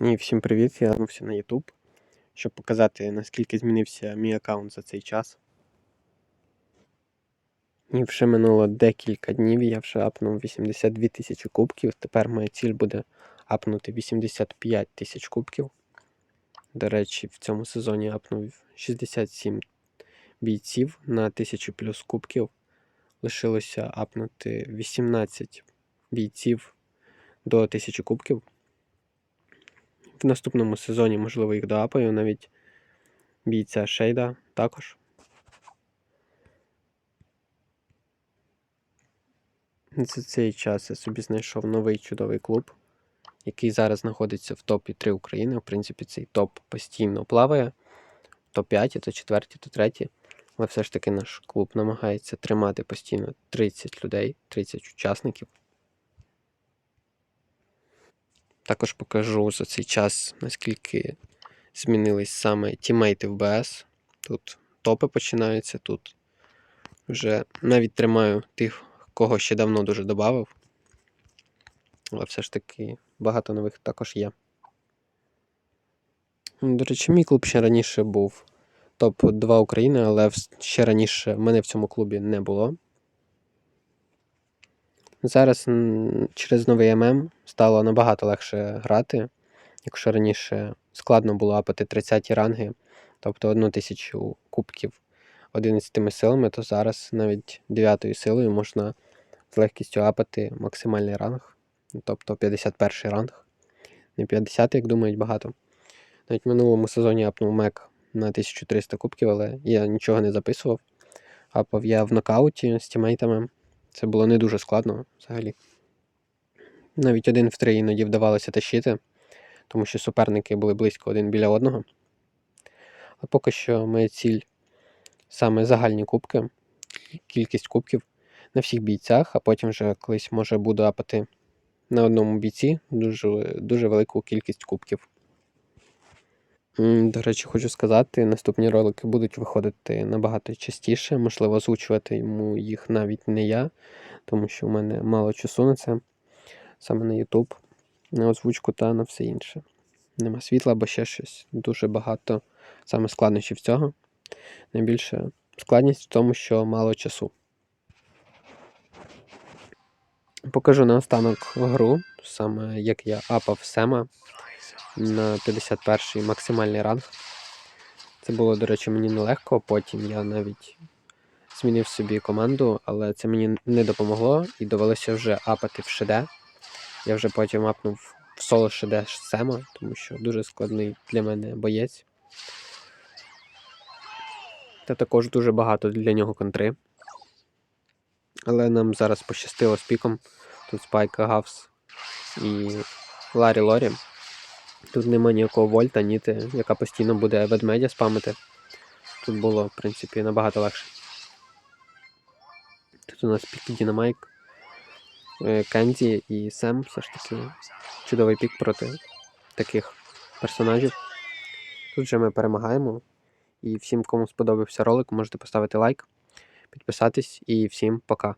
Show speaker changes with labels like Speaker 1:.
Speaker 1: І всім привіт! Я вернувся на YouTube, щоб показати, наскільки змінився мій аккаунт за цей час. І вже минуло декілька днів, я вже апнув 82 тисячі кубків. Тепер моя ціль буде апнути 85 тисяч кубків. До речі, в цьому сезоні апнув 67 бійців на 1000 плюс кубків. Лишилося апнути 18 бійців до 1000 кубків. В наступному сезоні, можливо, їх доапаю, навіть бійця Шейда також. За цей час я собі знайшов новий чудовий клуб, який зараз знаходиться в топі 3 України. В принципі, цей топ постійно плаває. Топ-5, то четверті, то треті. Але все ж таки наш клуб намагається тримати постійно 30 людей, 30 учасників. Також покажу за цей час, наскільки змінились саме тімейти в БС. Тут топи починаються, тут вже навіть тримаю тих, кого ще давно дуже додав. Але все ж таки багато нових також є. До речі, мій клуб ще раніше був топ-2 України, але ще раніше мене в цьому клубі не було. Зараз через новий ММ стало набагато легше грати. Якщо раніше складно було апати 30 ранги, тобто одну тисячу кубків 11 силами, то зараз навіть 9 силою можна з легкістю апати максимальний ранг, тобто 51 ранг. Не 50, як думають багато. Навіть в минулому сезоні апнув мек на 1300 кубків, але я нічого не записував. Апав я в нокауті з тімейтами. Це було не дуже складно взагалі. Навіть один в три іноді вдавалося тащити, тому що суперники були близько один біля одного. А поки що моя ціль саме загальні кубки, кількість кубків на всіх бійцях, а потім вже колись може буду апати на одному бійці дуже, дуже велику кількість кубків. До речі, хочу сказати, наступні ролики будуть виходити набагато частіше, можливо, озвучувати йому їх навіть не я, тому що в мене мало часу на це, саме на YouTube, на озвучку та на все інше. Нема світла або ще щось. Дуже багато саме складнощів цього. Найбільша складність в тому, що мало часу. Покажу наостанок гру, саме як я апав Сема на 51-й максимальний ранг. Це було, до речі, мені нелегко. Потім я навіть змінив собі команду, але це мені не допомогло і довелося вже апати в ШД. Я вже потім апнув в соло ШД Сема, тому що дуже складний для мене боєць. Та також дуже багато для нього контри. Але нам зараз пощастило з піком. Тут Спайка Гавс і Ларі Лорі. Тут нема ніякого вольта, ніти, яка постійно буде ведмедя спамити. Тут було, в принципі, набагато легше. Тут у нас пік Дінамайк, е, Кензі і Сем все ж таки чудовий пік проти таких персонажів. Тут же ми перемагаємо. І всім, кому сподобався ролик, можете поставити лайк, підписатись і всім пока.